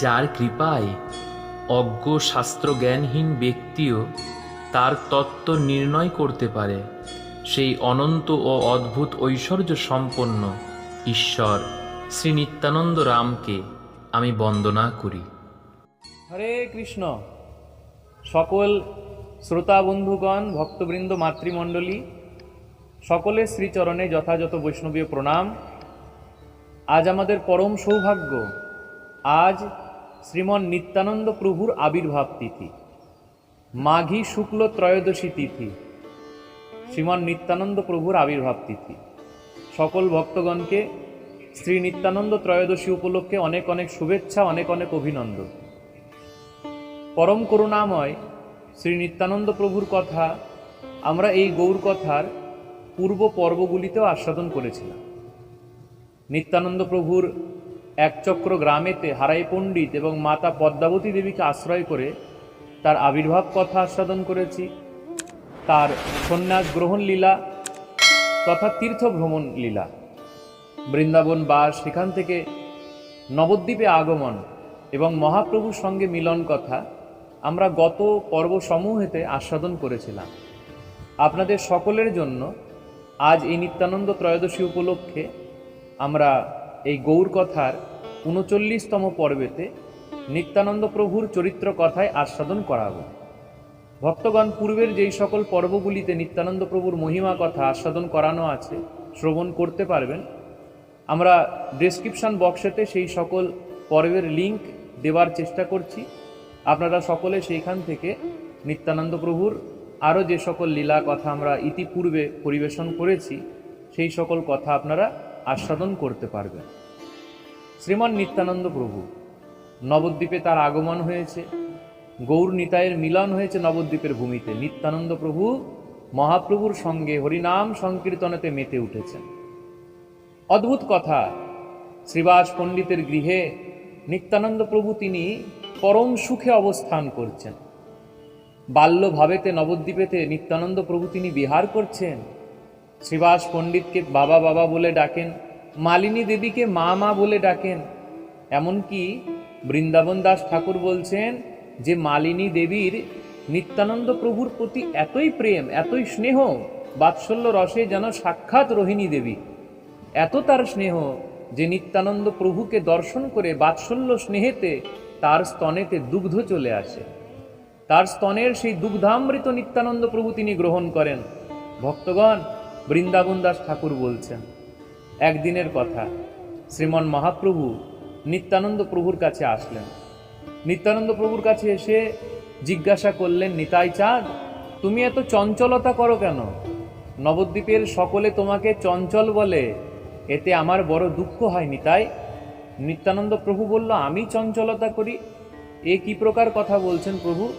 যার কৃপায় অজ্ঞ শাস্ত্রজ্ঞানহীন ব্যক্তিও তার তত্ত্ব নির্ণয় করতে পারে, সেই অনন্ত ও অদ্ভুত ঐশ্বর্য সম্পন্ন ঈশ্বর শ্রী নিত্যানন্দ রামকে আমি বন্দনা করি। হরে কৃষ্ণ। সকল শ্রোতা বন্ধুগণ, ভক্তবৃন্দ, মাতৃমণ্ডলী সকলের শ্রীচরণে যথাযথ বৈষ্ণবীয় প্রণাম। আজ আমাদের পরম সৌভাগ্য, আজ শ্রীমন নিত্যানন্দ প্রভুর আবির্ভাব তিথি। মাঘী শুক্ল ত্রয়োদশী তিথি। শ্রীমন নিত্যানন্দ প্রভুর আবির্ভাব তিথি। সকল ভক্তগণকে শ্রী নিত্যানন্দ ত্রয়োদশী উপলক্ষে অনেক অনেক শুভেচ্ছা, অনেক অনেক অভিনন্দন। পরম করুণাময় শ্রী নিত্যানন্দ প্রভুর কথা আমরা এই গৌর কথার পূর্ব পর্বগুলিতেও আস্বাদন করেছিলাম। নিত্যানন্দ প্রভুর একচক্র গ্রামেতে হারাই পণ্ডিত এবং মাতা পদ্মাবতী দেবীকে আশ্রয় করে তার আবির্ভাব কথা আস্বাদন করেছি। তার সন্ন্যাস গ্রহণ লীলা তথা তীর্থ ভ্রমণ লীলা। বৃন্দাবন বাস সেখান থেকে নবদ্বীপে আগমন এবং মহাপ্রভুর সঙ্গে মিলন কথা আমরা গত পর্ব সমূহেতে আস্বাদন করেছিলাম। আপনাদের সকলের জন্য আজ এই নিত্যানন্দ ত্রয়োদশী উপলক্ষে আমরা এই গৌর কথার উনচল্লিশতম পর্বেতে নিত্যানন্দ প্রভুর চরিত্র কথায় আস্বাদন করাবো। ভক্তগণ, পূর্বের যেই সকল পর্বগুলিতে নিত্যানন্দ প্রভুর মহিমা কথা আস্বাদন করানো আছে, শ্রবণ করতে পারবেন। আমরা ডেসক্রিপশন বক্সেতে সেই সকল পর্বের লিংক দেওয়ার চেষ্টা করছি। আপনারা সকলে সেইখান থেকে নিত্যানন্দ প্রভুর আরও যে সকল লীলা কথা আমরা ইতিপূর্বে পরিবেশন করেছি, সেই সকল কথা আপনারা আস্বাদন করতে পারবেন। শ্রীমান নিত্যানন্দ প্রভু, নবদ্বীপে তার আগমন হয়েছে। গৌর নিতায়ের মিলন হয়েছে নবদ্বীপের ভূমিতে। নিত্যানন্দ প্রভু মহাপ্রভুর সঙ্গে হরিনাম সংকীর্তনেতে মেতে উঠেছেন। অদ্ভুত কথা, শ্রীবাস পণ্ডিতের গৃহে নিত্যানন্দ প্রভু তিনি পরম সুখে অবস্থান করছেন। বাল্যভাবেতে নবদ্বীপেতে নিত্যানন্দ প্রভু তিনি বিহার করছেন। শ্রীবাস পণ্ডিতকে বাবা বাবা বলে ডাকেন, মালিনী দেবীকে মা মা বলে ডাকেন। এমনকি বৃন্দাবন দাস ঠাকুর বলছেন যে, মালিনী দেবীর নিত্যানন্দ প্রভুর প্রতি এতই প্রেম, এতই স্নেহ, বাৎসল্য রসে যেন সাক্ষাৎ রোহিণী দেবী। এত তার স্নেহ যে, নিত্যানন্দ প্রভুকে দর্শন করে বাৎসল্য স্নেহেতে তার স্তনেতে দুগ্ধ চলে আসে। তার স্তনের সেই দুগ্ধামৃত নিত্যানন্দ প্রভু তিনি গ্রহণ করেন। ভক্তগণ বৃন্দাবন দাস ঠাকুর বলছেন, একদিনের কথা, শ্রীমন মহাপ্রভু নিত্যানন্দ প্রভুর কাছে আসলেন। নিত্যানন্দ প্রভুর কাছে এসে জিজ্ঞাসা করলেন, নিতাই চাঁদ, তুমি এত চঞ্চলতা করো কেন? নবদ্বীপের সকলে তোমাকে চঞ্চল বলে, এতে আমার বড় দুঃখ হয় নিতাই। নিত্যানন্দ প্রভু বলল, আমি চঞ্চলতা করি? এ কি প্রকার কথা বলছেন প্রভু?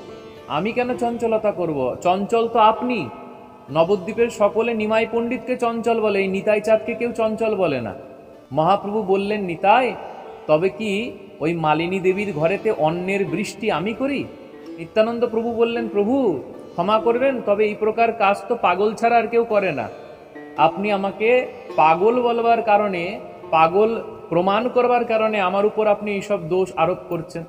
আমি কেন চঞ্চলতা করব? চঞ্চল তো আপনি। নবদ্বীপের সকলে নিমাই পণ্ডিতকে চঞ্চল বলে, এই নিতাই চাঁদকে কেউ চঞ্চল বলে না। মহাপ্রভু বললেন, নিতাই, তবে কি ওই মালিনী দেবীর ঘরেতে অন্যের বৃষ্টি আমি করি? নিত্যানন্দ প্রভু বললেন, প্রভু, ক্ষমা করবেন, তবে এই প্রকার কাজ তো পাগল ছাড়া আর কেউ করে না। আপনি আমাকে পাগল বলবার কারণে, পাগল প্রমাণ করবার কারণে আমার উপর আপনি এইসব দোষ আরোপ করছেন।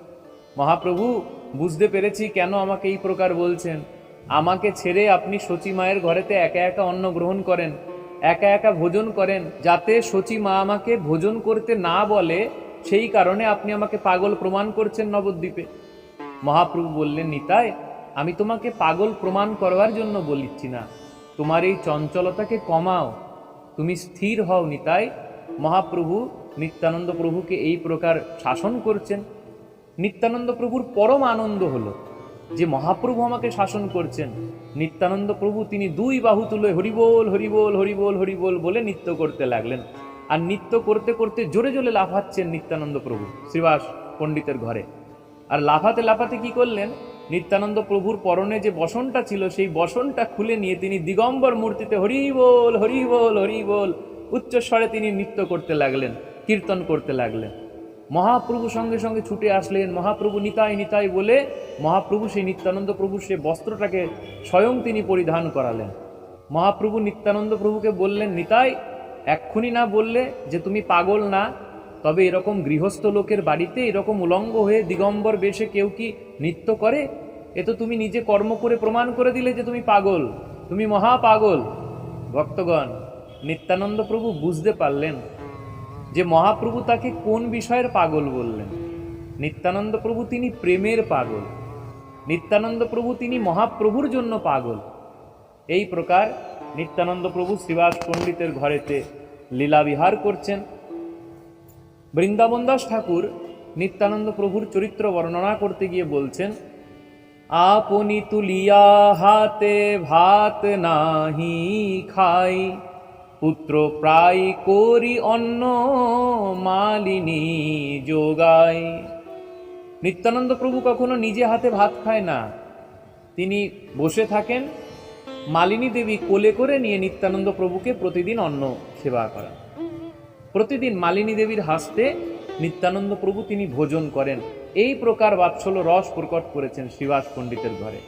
মহাপ্রভু, বুঝতে পেরেছি কেন আমাকে এই প্রকার বলছেন। আমাকে ছেড়ে আপনি সচী মায়ের ঘরেতে একা একা অন্ন গ্রহণ করেন, একা একা ভোজন করেন, যাতে সচী মা আমাকে ভোজন করতে না বলে, সেই কারণে আপনি আমাকে পাগল প্রমাণ করছেন নবদ্বীপে। মহাপ্রভু বললেন, নিতাই, আমি তোমাকে পাগল প্রমাণ করবার জন্য বলিচ্ছি না। তোমার এই চঞ্চলতাকে কমাও। তুমি স্থির হও, নিতাই। মহাপ্রভু নিত্যানন্দ প্রভুকে এই প্রকার শাসন করছেন। নিত্যানন্দ প্রভুর পরম আনন্দ হলো। যে মহাপ্রভু আমাকে শাসন করছেন, নিত্যানন্দ প্রভু তিনি দুই বাহু তুলে হরিবোল হরিবোল হরিবোল হরিবোল বলে নৃত্য করতে লাগলেন। আর নৃত্য করতে করতে জোরে জোরে লাফাচ্ছেন নিত্যানন্দ প্রভু, শ্রীবাস পণ্ডিতের ঘরে। আর লাফাতে লাফাতে কি করলেন? নিত্যানন্দ প্রভুর পরনে যে বসনটা ছিল, সেই বসনটা খুলে নিয়ে তিনি দিগম্বর মূর্তিতে হরি বল হরি বল হরি বল উচ্চস্বরে তিনি নৃত্য করতে লাগলেন, কীর্তন করতে লাগলেন। মহাপ্রভু সঙ্গে সঙ্গে ছুটে আসলেন, মহাপ্রভু নিতাই নিতাই বলে মহাপ্রভু সেই নিত্যানন্দ প্রভু সে বস্ত্রটাকে স্বয়ং তিনি পরিধান করালেন। মহাপ্রভু নিত্যানন্দ প্রভুকে বললেন, নিতাই, এক্ষুনি না বললে যে তুমি পাগল না, তবে এরকম গৃহস্থ লোকের বাড়িতে এরকম উলঙ্গ হয়ে দিগম্বর বেশে কেউ কি নৃত্য করে? এ তো তুমি নিজে কর্ম করে প্রমাণ করে দিলে যে তুমি পাগল। তুমি মহা পাগল ভক্তগণ, নিত্যানন্দ প্রভু বুঝতে পারলেন যে মহাপ্রভু তাকে কোন বিষয়ের পাগল বললেন। নিত্যানন্দ প্রভু তিনি প্রেমের পাগল। নিত্যানন্দ প্রভু তিনি মহাপ্রভুর জন্য পাগল। এই প্রকার নিত্যানন্দ প্রভু শ্রীবাস পণ্ডিতের ঘরেতে লীলা বিহার করছেন। বৃন্দাবন দাস ঠাকুর নিত্যানন্দ প্রভুর চরিত্র বর্ণনা করতে গিয়ে বলছেন, আপনি তুলিয়া হাতে ভাত নাহি খাই, পুত্র প্রায় করি অন্ন মালিনী যোগাই। নিত্যানন্দ প্রভু কখনো নিজে হাতে ভাত খায় না। তিনি বসে থাকেন, মালিনী দেবী কোলে করে নিয়ে নিত্যানন্দ প্রভুকে প্রতিদিন অন্ন সেবা করেন। প্রতিদিন মালিনী দেবীর হাসতে নিত্যানন্দ প্রভু তিনি ভোজন করেন। এই প্রকার বাৎসল্য রস প্রকট করেছেন শিবাস পণ্ডিতের ঘরে।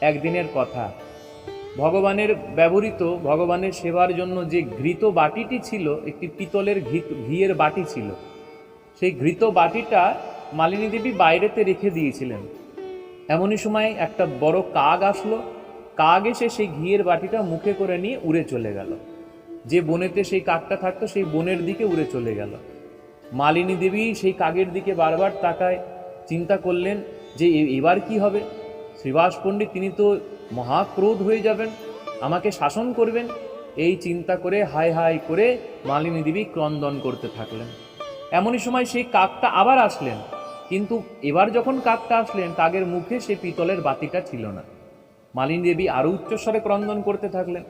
একদিনের কথা, ভগবানের ব্যবহৃত, ভগবানের সেবার জন্য যে ঘৃত বাটিটি ছিল, একটি পিতলের ঘি ঘিয়ের বাটি ছিল, সেই ঘৃত বাটিটা মালিনী দেবী বাইরেতে রেখে দিয়েছিলেন। এমনই সময় একটা বড় কাক আসলো। কাক এসে সেই ঘিয়ের বাটিটা মুখে করে নিয়ে উড়ে চলে গেল। যে বনেতে সেই কাকটা থাকতো, সেই বনের দিকে উড়ে চলে গেল। মালিনী দেবী সেই কাকের দিকে বারবার তাকায়, চিন্তা করলেন যে এবার কি হবে? শ্রীবাস পণ্ডিত, তিনি তো মহাক্রোধ হয়ে যাবেন, আমাকে শাসন করবেন। এই চিন্তা করে হায় হায় করে মালিনী দেবী ক্রন্দন করতে থাকলেন। এমনই সময় সেই কাকটা আবার আসলেন। কিন্তু এবার যখন কাকটা আসলেন, কাকের মুখে সে পিতলের বাতিটা ছিল না। মালিনী দেবী আরও উচ্চস্বরে ক্রন্দন করতে থাকলেন।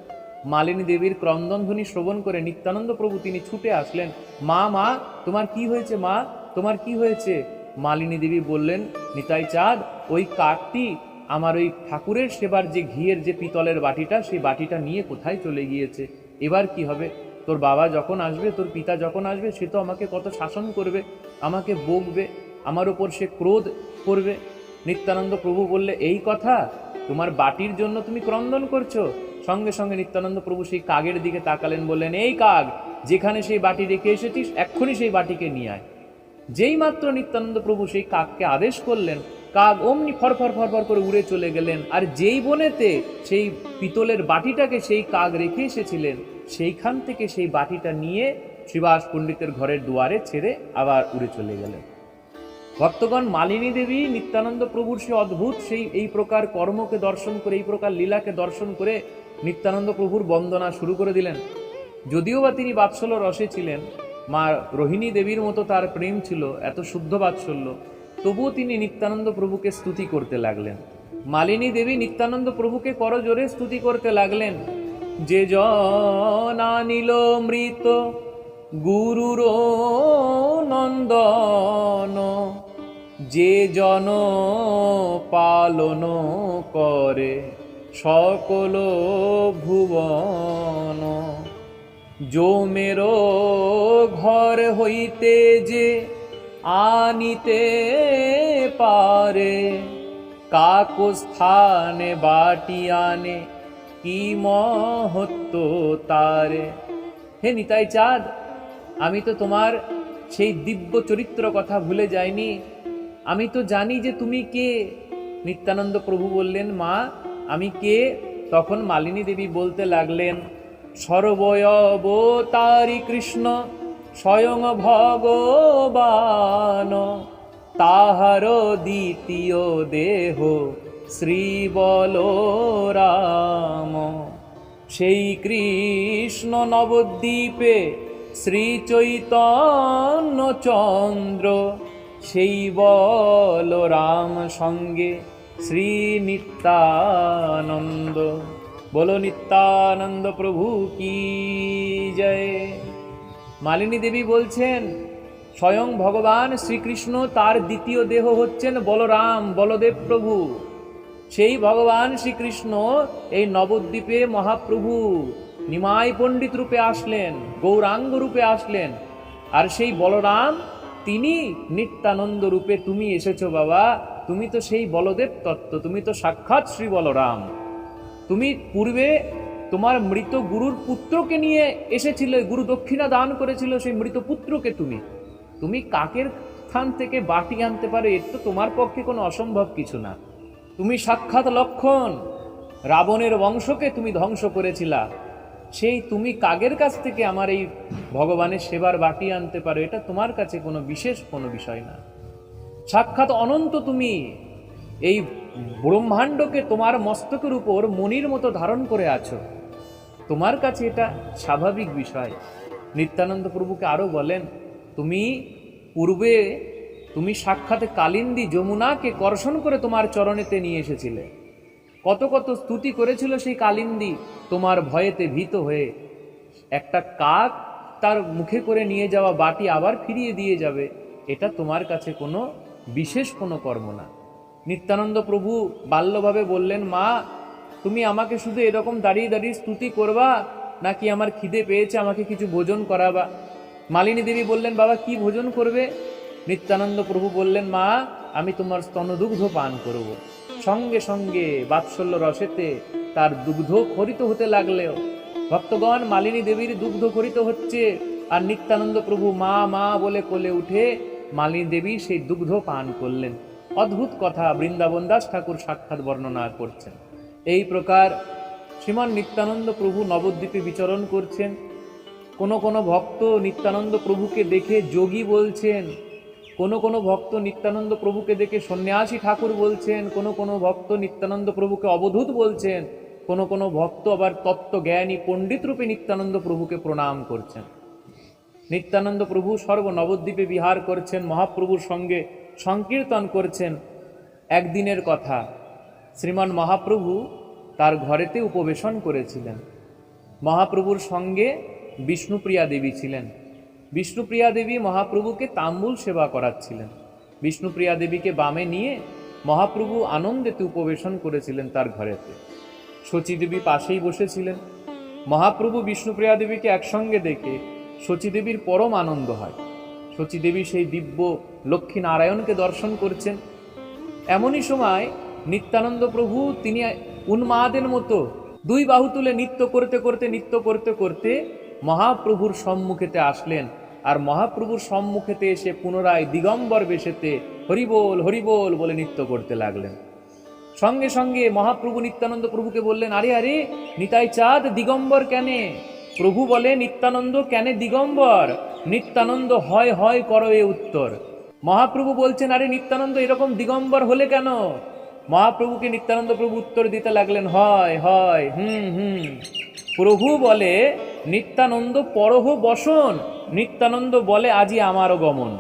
মালিনী দেবীর ক্রন্দনধ্বনি শ্রবণ করে নিত্যানন্দ প্রভু তিনি ছুটে আসলেন। মা মা, তোমার কি হয়েছে, মা? তোমার কি হয়েছে? মালিনী দেবী বললেন, নিতাই চাঁদ, ওই কাকটি আমার ওই ঠাকুরের সেবার যে ঘিয়ের যে পিতলের বাটিটা, সেই বাটিটা নিয়ে কোথায় চলে গিয়েছে? এবার কি হবে? তোর বাবা যখন আসবে, তোর পিতা যখন আসবে, সে তো আমাকে কত শাসন করবে, আমাকে বকবে। আমার ওপর সে ক্রোধ করবে। নিত্যানন্দ প্রভু বললে, এই কথা? তোমার বাটির জন্য তুমি ক্রন্দন করছ? সঙ্গে সঙ্গে নিত্যানন্দ প্রভু সেই কাগের দিকে তাকালেন, বললেন, এই কাক যেখানে সেই বাটি রেখে এসেছিস, এক্ষুনি সেই বাটিকে নিয়ে আয়। যেই মাত্র নিত্যানন্দ প্রভু সেই কাককে আদেশ করলেন কাক অমনি ফরফর ফরফর করে উড়ে চলে গেলেন। আর যেই বনেতে সেই পিতলের বাটিটাকে সেই কাক রেখে এসেছিলেন, সেইখান থেকে সেই বাটিটা নিয়ে শ্রীবাস পণ্ডিতের ঘরের দুয়ারে ছেড়ে আবার উড়ে চলে গেলেন। ভক্তগণ মালিনী দেবী, নিত্যানন্দ প্রভুর সে অদ্ভুত সেই এই প্রকার কর্মকে দর্শন করে, এই প্রকার লীলাকে দর্শন করে নিত্যানন্দ প্রভুর বন্দনা শুরু করে দিলেন। যদিও বা তিনি বাৎসল্য রসে ছিলেন, মা রোহিণী দেবীর মতো তার প্রেম ছিল, এত শুদ্ধ বাৎসল্য, তবুও তিনি নিত্যানন্দ প্রভুকে স্তুতি করতে লাগলেন। মালিনী দেবী নিত্যানন্দ প্রভুকে করজোরে স্তুতি করতে লাগলেন। যে জন আনিল মৃত, গুরুর নন্দন যে জন পালন করে সকল ভুবন। জমের ঘর হইতে যে আনিতে পারে, কাক স্থানে বাটি আনে, কি মহত্ব তারে? হে নিতাই চাঁদ, আমি তো তোমার সেই দিব্য চরিত্র কথা ভুলে যাইনি। আমি তো জানি যে তুমি কে? নিত্যানন্দ প্রভু বললেন, মা, আমি কে? তখন মালিনী দেবী বলতে লাগলেন সর্বয়বতারি কৃষ্ণ, স্বয়ং ভগবান। তাহার দ্বিতীয় দেহ শ্রী বলরাম সেই কৃষ্ণ নবদ্বীপে শ্রী চৈতন্য চন্দ্র সেই বলরাম সঙ্গে শ্রী নিত্যানন্দ। বলো নিত্যানন্দ প্রভু কি জয়? মালিনী দেবী বলছেন, স্বয়ং ভগবান শ্রীকৃষ্ণ তার দ্বিতীয় দেহ হচ্ছেন বলরাম, বলদেব প্রভু। সেই ভগবান শ্রীকৃষ্ণ এই নবদ্বীপে মহাপ্রভু নিমাই পণ্ডিত রূপে আসলেন, গৌরাঙ্গ রূপে আসলেন। আর সেই বলরাম তিনি নিত্যানন্দ রূপে তুমি এসেছ বাবা। তুমি তো সেই বলদেব তত্ত্ব, তুমি তো সাক্ষাৎ শ্রী বলরাম। তুমি পূর্বে তোমার মৃত গুরুর পুত্রকে নিয়ে এসেছিলে, গুরু দক্ষিণা দান করেছিল সেই মৃত পুত্রকে তুমি। তুমি কাকের স্থান থেকে বাটি আনতে পারো, এর তো তোমার পক্ষে কোনো অসম্ভব কিছু না। তুমি সাক্ষাৎ লক্ষণ, রাবণের বংশকে তুমি ধ্বংস করেছিলা। সেই তুমি কাগের কাছ থেকে আমার এই ভগবানের সেবার বাটি আনতে পারো, এটা তোমার কাছে কোনো বিশেষ কোনো বিষয় না। সাক্ষাৎ অনন্ত তুমি এই ব্রহ্মাণ্ডকে তোমার মস্তকের উপর মনির মতো ধারণ করে আছো। তোমার কাছে এটা স্বাভাবিক বিষয়। নিত্যানন্দ প্রভুকে আরও বলেন, তুমি পূর্বে তুমি সাক্ষাৎ কালিন্দী যমুনাকে কর্ষণ করে তোমার চরণেতে নিয়ে এসেছিলে। কত কত স্তুতি করেছিল সেই কালিন্দী তোমার ভয়েতে ভীত হয়ে। একটা কাক তার মুখে করে নিয়ে যাওয়া বাটি আবার ফিরিয়ে দিয়ে যাবে। এটা তোমার কাছে কোনো বিশেষ কোনো কর্ম না। নিত্যানন্দ প্রভু বাল্যভাবে বললেন, মা, তুমি আমাকে শুধু এরকম দাঁড়িয়ে দাঁড়িয়ে স্তুতি করবা নাকি আমার খিদে পেয়েছে, আমাকে কিছু ভোজন করাবা? মালিনী দেবী বললেন, বাবা, কি ভোজন করবে? নিত্যানন্দ প্রভু বললেন, মা, আমি তোমার স্তনদুগ্ধ পান করব। সঙ্গে সঙ্গে বাৎসল্য রসেতে তার দুগ্ধ খরিত হতে লাগলেও, ভক্তগণ মালিনী দেবীর দুগ্ধ খরিত হচ্ছে আর নিত্যানন্দ প্রভু মা মা বলে কোলে উঠে মালিনী দেবী সেই দুগ্ধ পান করলেন। অদ্ভুত কথা বৃন্দাবন দাস ঠাকুর সাক্ষাৎ বর্ণনা করছেন। এই প্রকার শ্রীমান নিত্যানন্দ প্রভু নবদ্বীপে বিচরণ করছেন। কোনো কোনো ভক্ত নিত্যানন্দ প্রভুকে দেখে যোগী বলছেন কোনো কোনো ভক্ত নিত্যানন্দ প্রভুকে দেখে সন্ন্যাসী ঠাকুর বলছেন, কোনো কোনো ভক্ত নিত্যানন্দ প্রভুকে অবধূত বলছেন, কোনো কোনো ভক্ত আবার তত্ত্বজ্ঞানী পণ্ডিত রূপে নিত্যানন্দ প্রভুকে প্রণাম করছেন। নিত্যানন্দ প্রভু সর্ব নবদ্বীপে বিহার করছেন, মহাপ্রভুর সঙ্গে সংকীর্তন করছেন। একদিনের কথা, শ্রীমান মহাপ্রভু তার ঘরেতে উপবেশন করেছিলেন। মহাপ্রভুর সঙ্গে বিষ্ণুপ্রিয়া দেবী ছিলেন। বিষ্ণুপ্রিয়া দেবী মহাপ্রভুকে তাম্বুল সেবা করাচ্ছিলেন। বিষ্ণুপ্রিয়া দেবীকে বামে নিয়ে মহাপ্রভু আনন্দেতে উপবেশন করেছিলেন তার ঘরেতে। শচীদেবী পাশেই বসেছিলেন। মহাপ্রভু বিষ্ণুপ্রিয়া দেবীকে একসঙ্গে দেখে শচীদেবীর পরম আনন্দ হয়। শচীদেবী সেই দিব্য লক্ষ্মী নারায়ণকে দর্শন করছেন। এমনই সময় নিত্যানন্দ প্রভু তিনি উন্মাদের মতো দুই বাহু তুলে নৃত্য করতে করতে, নৃত্য করতে করতে মহাপ্রভুর সম্মুখেতে আসলেন আর মহাপ্রভুর সম্মুখেতে এসে পুনরায় দিগম্বর বেশেতে হরিবোল হরিবোল বলে নৃত্য করতে লাগলেন। সঙ্গে সঙ্গে মহাপ্রভু নিত্যানন্দ প্রভুকে বললেন, আরে আরে নিতাই চাঁদ দিগম্বর কেনে? প্রভু বলে, নিত্যানন্দ কেনে দিগম্বর? নিত্যানন্দ হয় হয়, করো এ উত্তর। মহাপ্রভু বলছেন, আরে, নিত্যানন্দ এরকম দিগম্বর হলে কেন? মহাপ্রভুকে নিত্যানন্দ প্রভু উত্তর দিতে লাগলেন, হয় হয়, হুম হুম। প্রভু বলে, নিত্যানন্দ পরহ বসন, নিত্যানন্দ বলে আজি আমারও গমন।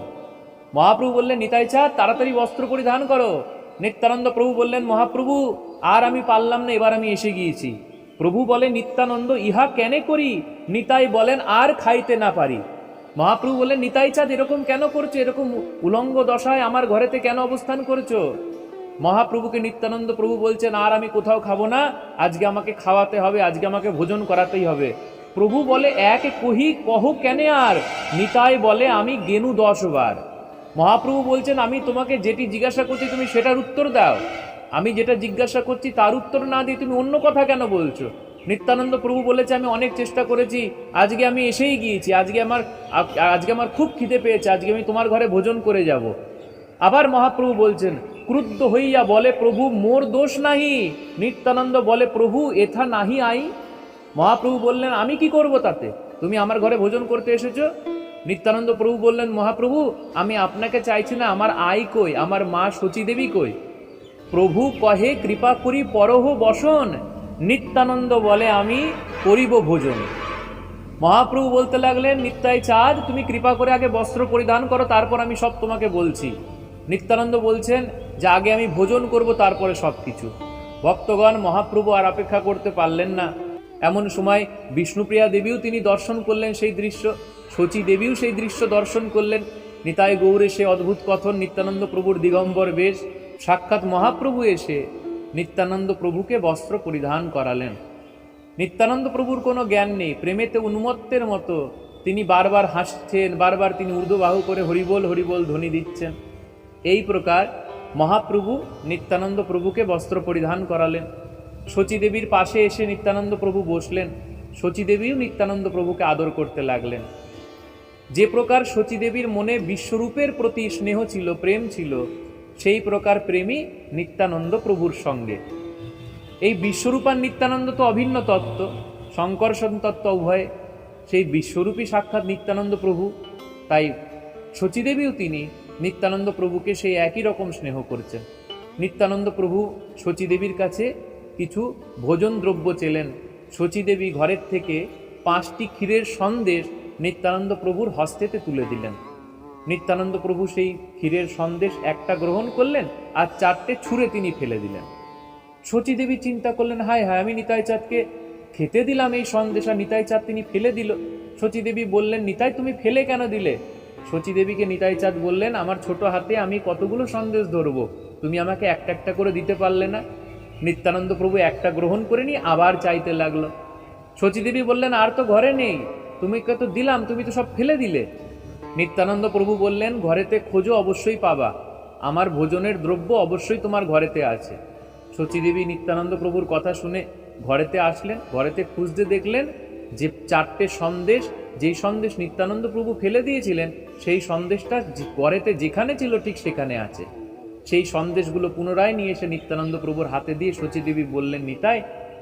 মহাপ্রভু বললেন, নিতাই চা, তাড়াতাড়ি বস্ত্র পরিধান করো। নিত্যানন্দ প্রভু বললেন, মহাপ্রভু, আর আমি পারলাম না, এবার আমি এসে গিয়েছি। প্রভু বলে, নিত্যানন্দ, ইহা কেনে করি? নিতাই বলেন, আর খাইতে না পারি। মহাপ্রভু বললেন, নিতাই চাঁদ এরকম কেন করছ? এরকম উলঙ্গ দশায় আমার ঘরেতে কেন অবস্থান করছ? মহাপ্রভুকে নিত্যানন্দ প্রভু বলছেন, আর আমি কোথাও খাব না, আজকে আমাকে খাওয়াতে হবে, আজকে আমাকে ভোজন করাতেই হবে। প্রভু বলে, এক কহি কহ কেনে আর? নিতাই বলে, আমি গেনু দশ বার মহাপ্রভু বলছেন, আমি তোমাকে যেটি জিজ্ঞাসা করছি, তুমি সেটার উত্তর দাও। আমি যেটা জিজ্ঞাসা করছি, তার উত্তর না দিয়ে তুমি অন্য কথা কেন বলছো? নিত্যানন্দ প্রভু বলেছে, আমি অনেক চেষ্টা করেছি, আজকে আমি এসেই গিয়েছি, আজকে আমার আজকে আমার খুব খিদে পেয়েছে, আজকে আমি তোমার ঘরে ভোজন করে যাব। আবার মহাপ্রভু বলছেন ক্রুদ্ধ হইয়া বলে, প্রভু, মোর দোষ নাহি। নিত্যানন্দ বলে, প্রভু, এথা নাহি আই। মহাপ্রভু বললেন, আমি কি করব তাতে? তুমি আমার ঘরে ভোজন করতে এসেছ? নিত্যানন্দ প্রভু বললেন, মহাপ্রভু, আমি আপনাকে চাইছি না, আমার আই কই? আমার মা শচীদেবী কই? প্রভু, কহে, কৃপা করি, পরহ বসন। নিত্যানন্দ বলে, আমি করিব ভোজন। মহাপ্রভু বলতে লাগলেন, নিত্যাই চাঁদ, তুমি কৃপা করে আগে বস্ত্র পরিধান করো, তারপর আমি সব তোমাকে বলছি। নিত্যানন্দ বলছেন যে আগে আমি ভোজন করব তারপরে সব কিছু ভক্তগণ মহাপ্রভু আর অপেক্ষা করতে পারলেন না। এমন সময় বিষ্ণুপ্রিয়া দেবীও তিনি দর্শন করলেন সেই দৃশ্য, শচী দেবীও সেই দৃশ্য দর্শন করলেন। নিতাই গৌরে সে অদ্ভুত কথন, নিত্যানন্দ প্রভুর দিগম্বর বেশ, সাক্ষাৎ মহাপ্রভু এসে নিত্যানন্দ প্রভুকে বস্ত্র পরিধান করালেন। নিত্যানন্দ প্রভুর কোনো জ্ঞান নেই, প্রেমেতে উন্মত্তের মতো। তিনি বারবার হাসছেন, বারবার তিনি ঊর্ধ্ববাহু করে হরিবোল হরিবোল ধ্বনি দিচ্ছেন। এই প্রকার মহাপ্রভু নিত্যানন্দ প্রভুকে বস্ত্র পরিধান করালেন। শচীদেবীর পাশে এসে নিত্যানন্দ প্রভু বসলেন। শচীদেবীও নিত্যানন্দ প্রভুকে আদর করতে লাগলেন। যে প্রকার সতীদেবীর মনে বিশ্বরূপের প্রতি স্নেহ ছিল, প্রেম ছিল, সেই প্রকার প্রেমই নিত্যানন্দ প্রভুর সঙ্গে। এই বিশ্বরূপার নিত্যানন্দ তো অভিন্ন তত্ত্ব শঙ্কর্ষণ তত্ত্ব উভয়। সেই বিশ্বরূপী সাক্ষাৎ নিত্যানন্দ প্রভু, তাই শচীদেবীও তিনি নিত্যানন্দ প্রভুকে সেই একই রকম স্নেহ করছেন নিত্যানন্দ প্রভু শচীদেবীর কাছে কিছু ভোজন দ্রব্য চেলেন। শচীদেবী ঘরের থেকে পাঁচটি ক্ষীরের সন্দেশ নিত্যানন্দ প্রভুর হস্তেতে তুলে দিলেন। নিত্যানন্দ প্রভু সেই ক্ষীরের সন্দেশ একটা গ্রহণ করলেন আর চারটে ছুঁড়ে তিনি ফেলে দিলেন। শচীদেবী চিন্তা করলেন, হায় হায়, আমি নিতাই চাঁদকে খেতে দিলাম এই সন্দেশ আর নিতাই চাঁদ তিনি ফেলে দিল। শচীদেবী বললেন, নিতাই, তুমি ফেলে কেন দিলে? শচীদেবীকে নিতাই চাঁদ বললেন, আমার ছোট হাতে আমি কতগুলো সন্দেশ ধরব? তুমি আমাকে একটা একটা করে দিতে পারলে না? নিত্যানন্দ প্রভু একটা গ্রহণ করে নিয়ে আবার চাইতে লাগল। শচীদেবী বললেন, আর তো ঘরে নেই। তুমি তো দিলাম, তুমি তো সব ফেলে দিলে। নিত্যানন্দ প্রভু বললেন, ঘরেতে খোঁজো অবশ্যই পাবা। আমার ভোজনের দ্রব্য অবশ্যই তোমার ঘরেতে আছে। শচীদেবী নিত্যানন্দ প্রভুর কথা শুনে ঘরেতে আসলেন, ঘরেতে খুঁজতে দেখলেন যে চারটে সন্দেশ যেই সন্দেশ নিত্যানন্দ প্রভু ফেলে দিয়েছিলেন, সেই সন্দেশটা পরেতে যেখানে ছিল ঠিক সেখানে আছে। সেই সন্দেশগুলো পুনরায় নিয়ে এসে নিত্যানন্দ প্রভুর হাতে দিয়ে শচীদেবী বললেন, নিতাই,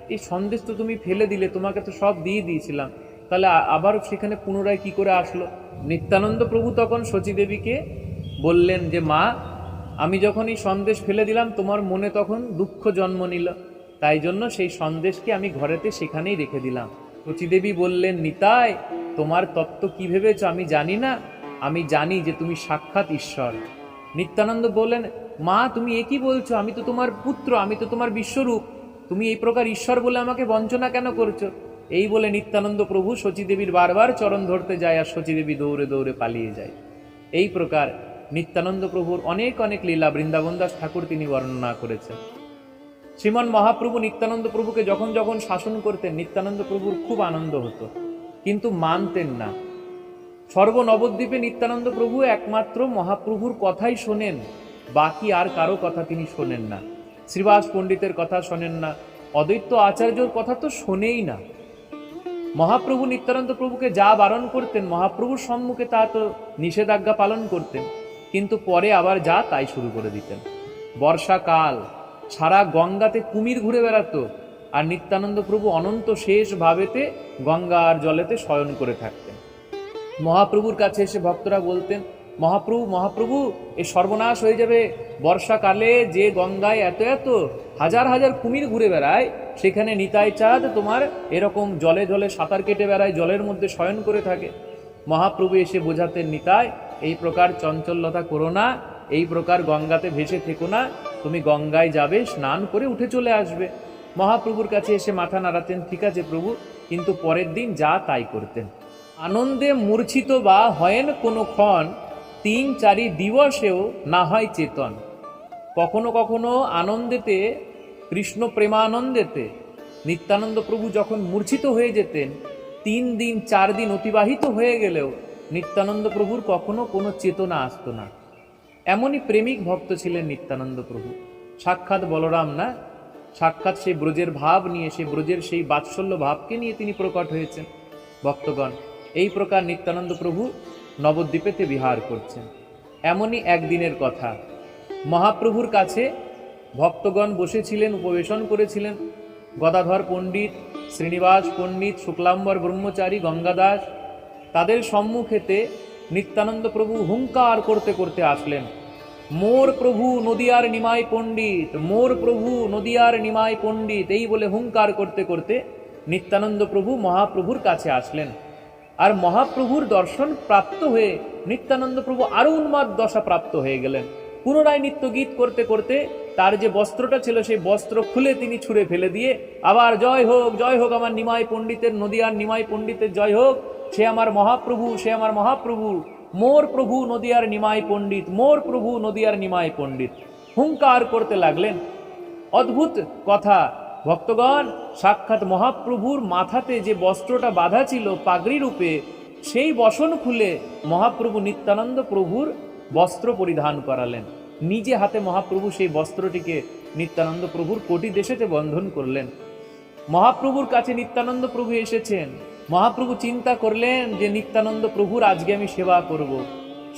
এই সন্দেশ তো তুমি ফেলে দিলে, তোমাকে তো সব দিয়ে দিয়েছিলাম। তাহলে আবার সেখানে পুনরায় কি করে আসলো? নিত্যানন্দ প্রভু তখন শচীদেবীকে বললেন যে, মা, আমি যখন এই সন্দেশ ফেলে দিলাম, তোমার মনে তখন দুঃখ জন্ম নিল। তাই জন্য সেই সন্দেশকে আমি ঘরেতে সেখানেই রেখে দিলাম। শচীদেবী বললেন, নিতাই তোমার তত্ত্ব কি ভেবেছ আমি জানি না। আমি জানি যে তুমি সাক্ষাৎ ঈশ্বর। নিত্যানন্দ বললেন, মা, তুমি এ কি বলছো? আমি তো তোমার পুত্র, আমি তো তোমার বিশ্বরূপ। তুমি এই প্রকার ঈশ্বর বলে আমাকে বঞ্চনা কেন করছ? এই বলে নিত্যানন্দ প্রভু শচীদেবীর বারবার চরণ ধরতে যায় আর শচীদেবী দৌড়ে দৌড়ে পালিয়ে যায়। এই প্রকার নিত্যানন্দ প্রভুর অনেক অনেক লীলা বৃন্দাবন দাস ঠাকুর তিনি বর্ণনা করেছেন। শ্রীমন মহাপ্রভু নিত্যানন্দ প্রভুকে যখন যখন শাসন করতেন, নিত্যানন্দ প্রভুর খুব আনন্দ হতো। কিন্তু মানতেন না। সর্বনবদ্বীপে নিত্যানন্দ প্রভু একমাত্র মহাপ্রভুর কথাই শোনেন, বাকি আর কারও কথা তিনি শোনেন না। শ্রীবাস পণ্ডিতের কথা শোনেন না, অদ্বৈত আচার্যর কথা তো শোনেই না। মহাপ্রভু নিত্যানন্দ প্রভুকে যা বারণ করতেন, মহাপ্রভুর সম্মুখে তা তো নিষেধাজ্ঞা পালন করতেন, কিন্তু পরে আবার যা তাই শুরু করে দিতেন। বর্ষাকাল, সারা গঙ্গাতে কুমির ঘুরে বেড়াতো আর নিত্যানন্দ প্রভু অনন্ত শেষ ভাবেতে গঙ্গার জলেতে শয়ন করে থাকতেন। মহাপ্রভুর কাছে এসে ভক্তরা বলতেন, মহাপ্রভু মহাপ্রভু, এ সর্বনাশ হয়ে যাবে। বর্ষাকালে যে গঙ্গায় এত এত হাজার হাজার কুমির ঘুরে বেড়ায়, সেখানে নিতাই চাঁদ তোমার এরকম জলে জলে সাঁতার কেটে বেড়ায় জলের মধ্যে শয়ন করে থাকে। মহাপ্রভু এসে বোঝাতেন, নিতাই, এই প্রকার চঞ্চলতা করো না, এই প্রকার গঙ্গাতে ভেসে থেকো না। তুমি গঙ্গায় যাবে, স্নান করে উঠে চলে আসবে। মহাপ্রভুর কাছে এসে মাথা নাড়াতেন, ঠিক আছে প্রভু, কিন্তু পরের দিন যা তাই করতেন। আনন্দে মূর্ছিত বা হয়েন কোনো ক্ষণ, তিন চারি দিবসেও না হয় চেতন। কখনো কখনো আনন্দেতে, কৃষ্ণ প্রেমানন্দেতে, নিত্যানন্দ প্রভু যখন মূর্ছিত হয়ে যেতেন, তিন দিন চার দিন অতিবাহিত হয়ে গেলেও নিত্যানন্দ প্রভুর কখনো কোনো চেতনা আসতো না। এমনই প্রেমিক ভক্ত ছিলেন নিত্যানন্দ প্রভু। সাক্ষাৎ বলরাম না সাক্ষাৎ সেই ব্রজের ভাব নিয়ে, সেই ব্রজের সেই বাৎসল্য ভাবকে নিয়ে তিনি প্রকট হয়েছেন। ভক্তগণ, এই প্রকার নিত্যানন্দ প্রভু নবদ্বীপেতে বিহার করছেন। এমনই একদিনের কথা। মহাপ্রভুর কাছে ভক্তগণ বসেছিলেন, উপবেশন করেছিলেন। গদাধর পণ্ডিত, শ্রীনিবাস পণ্ডিত, শুক্লাম্বর ব্রহ্মচারী, গঙ্গাদাস, তাদের সম্মুখেতে নিত্যানন্দ প্রভু হুঙ্কার করতে করতে আসলেন। মোর প্রভু নদিয়ার নিমাই পণ্ডিত, মোর প্রভু নদিয়ার নিমাই পণ্ডিত, এই বলে হুঙ্কার করতে করতে নিত্যানন্দ প্রভু মহাপ্রভুর কাছে আসলেন। আর মহাপ্রভুর দর্শন প্রাপ্ত হয়ে নিত্যানন্দ প্রভু আরও উন্মাদ দশা প্রাপ্ত হয়ে গেলেন। পুনরায় নিত্য গীত করতে করতে তার যে বস্ত্রটা ছিল সেই বস্ত্র খুলে তিনি ছুঁড়ে ফেলে দিয়ে আবার, জয় হোক জয় হোক আমার নিমাই পণ্ডিতের, নদিয়ার নিমাই পণ্ডিতের, জয় হোক, সে আমার মহাপ্রভু, সে আমার মহাপ্রভু মোর প্রভু নদিয়ার নিমাই পণ্ডিত, মোর প্রভু নদিয়ার নিমাই পণ্ডিত। হুঙ্কার করতে লাগলেন। অদ্ভুত কথা। ভক্তগণ, সাক্ষাৎ মহাপ্রভুর মাথাতে যে বস্ত্রটা বাঁধা ছিল পাগড়ি রূপে, সেই বসন খুলে মহাপ্রভু নিত্যানন্দ প্রভুর বস্ত্র পরিধান করালেন। নিজে হাতে মহাপ্রভু সেই বস্ত্রটিকে নিত্যানন্দ প্রভুর কোটি দেশেতে বন্ধন করলেন। মহাপ্রভুর কাছে নিত্যানন্দ প্রভু এসেছেন। মহাপ্রভু চিন্তা করলেন যে নিত্যানন্দ প্রভুর আজকে আমি সেবা করব।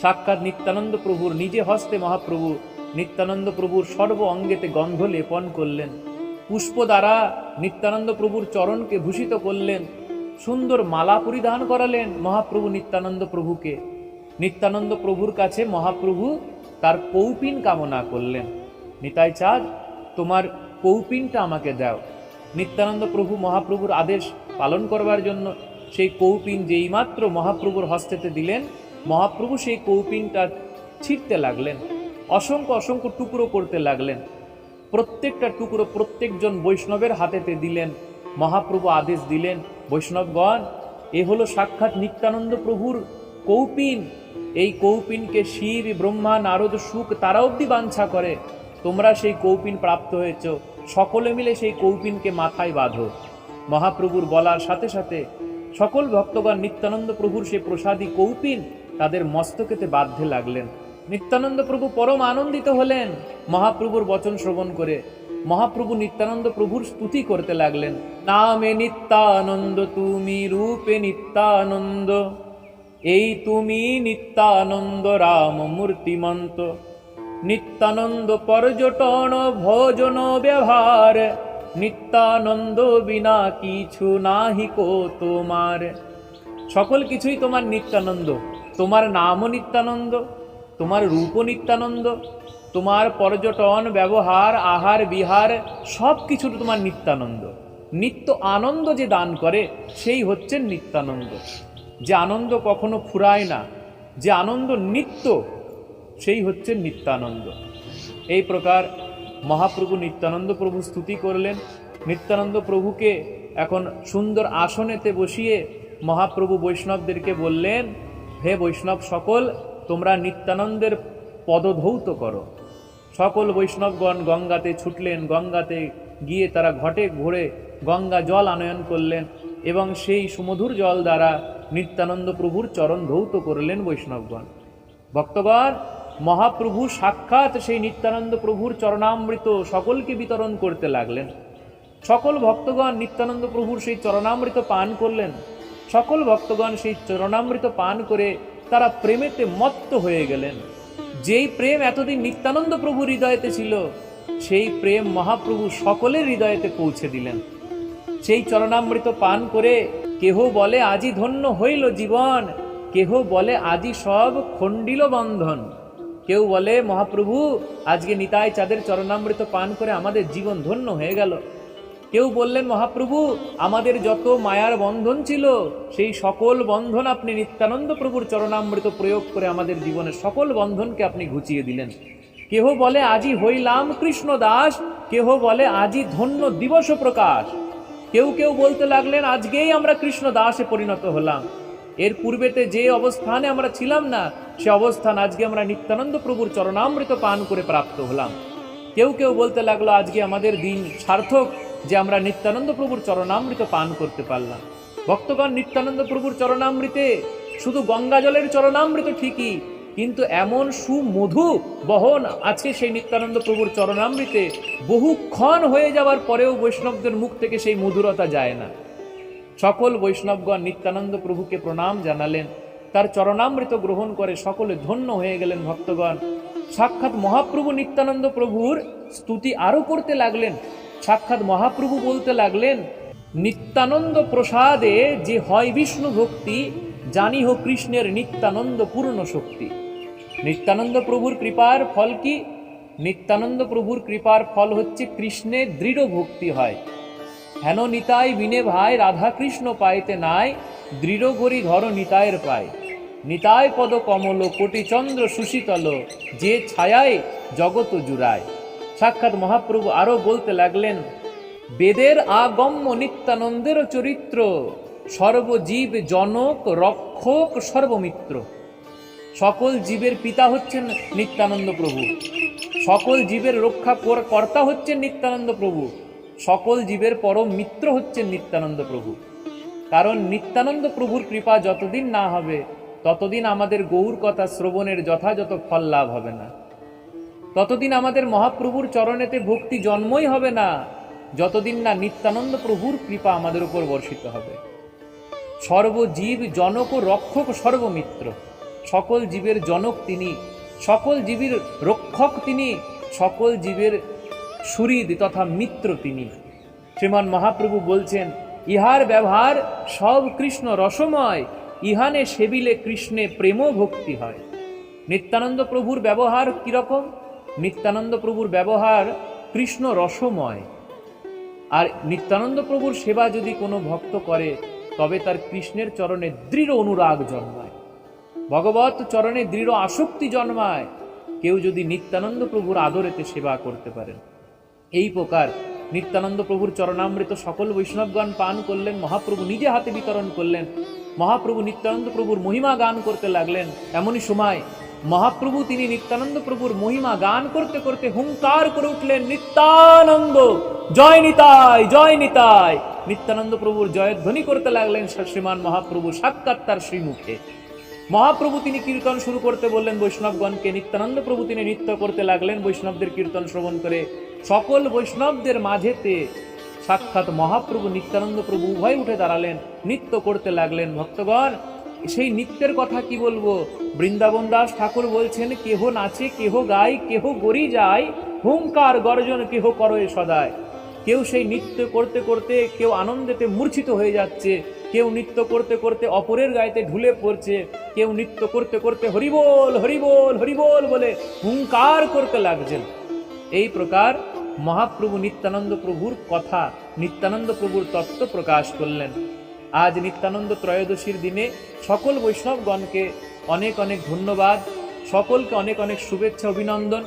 সাক্ষাৎ নিত্যানন্দ প্রভুর নিজে হস্তে মহাপ্রভু নিত্যানন্দ প্রভুর সর্ব অঙ্গেতে গন্ধ লেপন করলেন। পুষ্প দ্বারা নিত্যানন্দ প্রভুর চরণকে ভূষিত করলেন। সুন্দর মালা পরিধান করালেন মহাপ্রভু নিত্যানন্দ প্রভুকে। নিত্যানন্দ প্রভুর কাছে মহাপ্রভু তার কৌপিন কামনা করলেন। নিতাই চাঁদ, তোমার কৌপিনটা আমাকে দাও। নিত্যানন্দ প্রভু মহাপ্রভুর আদেশ পালন করবার জন্য সেই কৌপিন যেইমাত্র মহাপ্রভুর হস্তেতে দিলেন, মহাপ্রভু সেই কৌপিনটা ছিঁড়তে লাগলেন, অসংখ্য অসংখ্য টুকরো করতে লাগলেন, প্রত্যেকটা টুকরো প্রত্যেকজন বৈষ্ণবের হাতেতে দিলেন, মহাপ্রভু আদেশ দিলেন, বৈষ্ণবগণ, এ হলো সাক্ষাৎ নিত্যানন্দ প্রভুর কৌপিন। এই কৌপিনকে শিব, ব্রহ্মা, নারদ, সুখ তারা অব্দি বাঞ্ছা করে। তোমরা সেই কৌপিন প্রাপ্ত হয়েছ। সকলে মিলে সেই কৌপিনকে মাথায় বাঁধো। মহাপ্রভুর বলার সাথে সাথে সকল ভক্তগণ নিত্যানন্দ প্রভুর সেই প্রসাদী কৌপিন তাদের মস্তকেতে বাঁধতে লাগলেন। নিত্যানন্দ প্রভু পরম আনন্দিত হলেন। মহাপ্রভুর বচন শ্রবণ করে মহাপ্রভু নিত্যানন্দ প্রভুর স্তুতি করতে লাগলেন। নামে নিত্যানন্দ, তুমি রূপে নিত্যানন্দ। এই তুমি নিত্যানন্দ রাম মূর্তিমন্ত নিত্যানন্দ পর্যটন ভোজন ব্যবহার। নিত্যানন্দ বিনা কিছু নাহি কো তোমার। সকল কিছুই তোমার নিত্যানন্দ। তোমার নামও নিত্যানন্দ, তোমার রূপও নিত্যানন্দ, তোমার পর্যটন, ব্যবহার, আহার, বিহার, সব কিছু তোমার নিত্যানন্দ। নিত্য আনন্দ যে দান করে, সেই হচ্ছে নিত্যানন্দ। যে আনন্দ কখনো ফুরায় না, যে আনন্দ নিত্য, সেই হচ্ছে নিত্যানন্দ। এই প্রকার মহাপ্রভু নিত্যানন্দ প্রভু স্তুতি করলেন। নিত্যানন্দ প্রভুকে এখন সুন্দর আসনেতে বসিয়ে মহাপ্রভু বৈষ্ণবদেরকে বললেন, হে বৈষ্ণব সকল, তোমরা নিত্যানন্দের পদধৌত করো। সকল বৈষ্ণবগণ গঙ্গাতে ছুটলেন, গঙ্গাতে গিয়ে তারা ঘটে ঘোরে গঙ্গা জল আনয়ন করলেন এবং সেই সুমধুর জল দ্বারা নিত্যানন্দ প্রভুর চরণ ধৌত করলেন বৈষ্ণবগণ। ভক্তগণ মহাপ্রভু সাক্ষাৎ সেই নিত্যানন্দ প্রভুর চরণামৃত সকলকে বিতরণ করতে লাগলেন। সকল ভক্তগণ নিত্যানন্দ প্রভুর সেই চরণামৃত পান করলেন। সকল ভক্তগণ সেই চরণামৃত পান করে তারা প্রেমেতে মত্ত হয়ে গেলেন। যেই প্রেম এতদিন নিত্যানন্দ প্রভুর হৃদয়েতে ছিল, সেই প্রেম মহাপ্রভু সকলের হৃদয়েতে পৌঁছে দিলেন। সেই চরণামৃত পান করে কেহ বলে আজি ধন্য হইল জীবন, কেহ বলে আজি সব খণ্ডিল বন্ধন। কেউ বলে, মহাপ্রভু, আজকে নিতাই চাঁদের চরণামৃত পান করে আমাদের জীবন ধন্য হয়ে গেল। কেউ বললেন, মহাপ্রভু, আমাদের যত মায়ার বন্ধন ছিল, সেই সকল বন্ধন আপনি নিত্যানন্দ প্রভুর চরণামৃত প্রয়োগ করে আমাদের জীবনের সকল বন্ধনকে আপনি ঘুচিয়ে দিলেন। কেহ বলে, আজি হইলাম কৃষ্ণ দাস। কেহ বলে, আজি ধন্য দিবস প্রকাশ। কেউ কেউ বলতে লাগলেন, আজকেই আমরা কৃষ্ণ দাসে পরিণত হলাম। এর পূর্বেতে যে অবস্থানে আমরা ছিলাম না, সে অবস্থান আজকে আমরা নিত্যানন্দ প্রভুর চরণামৃত পান করে প্রাপ্ত হলাম। কেউ কেউ বলতে লাগল, আজকে আমাদের দিন সার্থক যে আমরা নিত্যানন্দ প্রভুর চরণামৃত পান করতে পারলাম। ভক্তগণ, নিত্যানন্দ প্রভুর চরণামৃতে শুধু গঙ্গা জলের চরণামৃত ঠিকই, কিন্তু এমন সুমধু বহন আছে সেই নিত্যানন্দ প্রভুর চরণামৃতে বহুক্ষণ হয়ে যাওয়ার পরেও বৈষ্ণবদের মুখ থেকে সেই মধুরতা যায় না। সকল বৈষ্ণবগণ নিত্যানন্দ প্রভুকে প্রণাম জানালেন। তার চরণামৃত গ্রহণ করে সকলে ধন্য হয়ে গেলেন ভক্তগণ। সাক্ষাৎ মহাপ্রভু নিত্যানন্দ প্রভুর স্তুতি আরও করতে লাগলেন। সাক্ষাৎ মহাপ্রভু বলতে লাগলেন, নিত্যানন্দ প্রসাদে যে হয় বিষ্ণু ভক্তি, জানি হো কৃষ্ণের নিত্যানন্দ পূর্ণ শক্তি। নিত্যানন্দ প্রভুর কৃপার ফল কি? নিত্যানন্দ প্রভুর কৃপার ফল হচ্ছে কৃষ্ণের দৃঢ় ভক্তি হয়। হেন নিতাই বিনে ভাই রাধা কৃষ্ণ পাইতে নাই দৃঢ় গরি ধর নিতায়ের পায়। নিতায় পদ কমল কোটি চন্দ্র সুশীতল, যে ছায়ায় জগত জুড়ায়। সাক্ষাৎ মহাপ্রভু আরও বলতে লাগলেন, বেদের আগম্য নিত্যানন্দের চরিত্র, সর্বজীব জনক, রক্ষক, সর্বমিত্র। সকল জীবের পিতা হচ্ছেন নিত্যানন্দ প্রভু। সকল জীবের রক্ষা কর- কর্তা হচ্ছেন নিত্যানন্দ প্রভু। সকল জীবের পরম মিত্র হচ্ছেন নিত্যানন্দ প্রভু। কারণ নিত্যানন্দ প্রভুর কৃপা যতদিন না হবে, ততদিন আমাদের গৌর কথা শ্রবণের যথাযথ ফল লাভ হবে না। ততদিন আমাদের মহাপ্রভুর চরণেতে ভক্তি জন্মই হবে না, যতদিন না নিত্যানন্দ প্রভুর কৃপা আমাদের উপর বর্ষিত হবে। সর্বজীব জনক ও রক্ষক সর্বমিত্র, সকল জীবের জনক তিনি, সকল জীবের রক্ষক তিনি, সকল জীবের সুরিদ তথা মিত্র তিনি। শ্রীমান মহাপ্রভু বলছেন, ইহার ব্যবহার সব কৃষ্ণ রসময়, ইহানে সেবিলে কৃষ্ণে প্রেম ভক্তি হয়। নিত্যানন্দ প্রভুর ব্যবহার কীরকম? নিত্যানন্দ প্রভুর ব্যবহার কৃষ্ণ রসময়। আর নিত্যানন্দ প্রভুর সেবা যদি কোনো ভক্ত করে, তবে তার কৃষ্ণের চরণে দৃঢ় অনুরাগ জন্মায়। ভগবত চরণে দৃঢ় আসক্তি জন্মায়। কেউ যদি নিত্যানন্দ প্রভুর আদরেতে সেবা করতে পারেন। এই প্রকার নিত্যানন্দ প্রভুর চরণামৃত সকল বৈষ্ণবগণ পান করলেন, মহাপ্রভু নিজে হাতে বিতরণ করলেন, মহাপ্রভু নিত্যানন্দ প্রভুর মহিমা গান করতে লাগলেন। এমনই সময় মহাপ্রভু তিনি নিত্যানন্দ প্রভুর মহিমা গান করতে করতে হুঙ্কার করে উঠলেন, নিত্যানন্দ, জয় নিতাই জয় নিতাই। নিত্যানন্দ প্রভুর জয়ধ্বনি করতে লাগলেন শ্রীমান মহাপ্রভু সাক্ষাৎ তার শ্রীমুখে। মহাপ্রভু তিনি কীর্তন শুরু করতে বললেন, বৈষ্ণবগণকে নিত্যানন্দ প্রভু তিনি নৃত্য করতে লাগলেন, বৈষ্ণবদের কীর্তন শ্রবণ করে সকল বৈষ্ণবদের মাঝেতে সাক্ষাৎ মহাপ্রভু নিত্যানন্দ প্রভু উভয় উঠে দাঁড়ালেন, নৃত্য করতে লাগলেন ভক্তগণ। সেই নৃত্যের কথা কি বলব? বৃন্দাবন দাস ঠাকুর বলছেন, কেহ নাচে, কেহ গায়, কেহ গড়ি যায় হুঙ্কার গর্জন কেহ করয়ে সদায়। কেউ সেই নৃত্য করতে করতে, কেউ আনন্দেতে মূর্ছিত হয়ে যাচ্ছে, কেউ নৃত্য করতে করতে অপরের গায়েতে ঢুলে পড়ছে, কেউ নৃত্য করতে করতে হরিবোল হরিবোল হরিবোল বলে হুঙ্কার করতে লাগছেন। এই প্রকার মহাপ্রভু নিত্যানন্দ প্রভুর কথা, নিত্যানন্দ প্রভুর তত্ত্ব প্রকাশ করলেন। আজ নিত্যানন্দ ত্রয়োদশীর দিনে সকল বৈষ্ণবগণকে অনেক অনেক ধন্যবাদ, সকলকে অনেক অনেক শুভেচ্ছা, অভিনন্দন।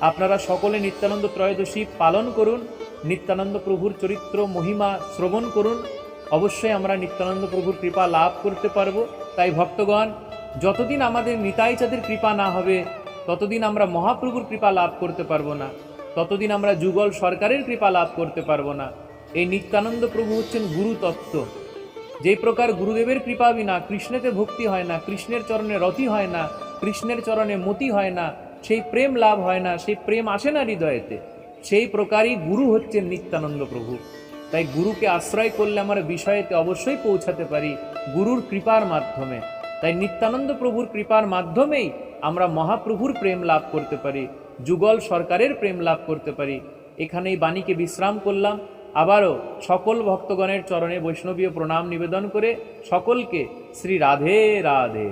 আপনারা সকলে নিত্যানন্দ ত্রয়োদশী পালন করুন, নিত্যানন্দ প্রভুর চরিত্র, মহিমা শ্রবণ করুন। অবশ্যই আমরা নিত্যানন্দ প্রভুর কৃপা লাভ করতে পারব। তাই ভক্তগণ, যতদিন আমাদের নিতাই চাঁদের কৃপা না হবে, ততদিন আমরা মহাপ্রভুর কৃপা লাভ করতে পারব না। ততদিন আমরা যুগল সরকারের কৃপা লাভ করতে পারব না। এই নিত্যানন্দ প্রভু হচ্ছেন গুরু তত্ত্ব। যেই প্রকার গুরুদেবের কৃপা বিনা কৃষ্ণেতে ভক্তি হয় না, কৃষ্ণের চরণে রতি হয় না, কৃষ্ণের চরণে মতি হয় না, সেই প্রেম লাভ হয় না, সেই প্রেম আসে না হৃদয়েতে, সেই প্রকারই গুরু হচ্ছেন নিত্যানন্দ প্রভু। তাই গুরুকে আশ্রয় করলে আমরা বিষয়েতে অবশ্যই পৌঁছাতে পারি গুরুর কৃপার মাধ্যমে। তাই নিত্যানন্দ প্রভুর কৃপার মাধ্যমেই আমরা মহাপ্রভুর প্রেম লাভ করতে পারি। যুগল সরকারের প্রেম লাভ করতে পারি। এখানেই বাণীকে বিশ্রাম করলাম। আবারও সকল ভক্তগণের চরণে বৈষ্ণবীয় প্রণাম নিবেদন করে সকলকে শ্রী রাধে রাধে।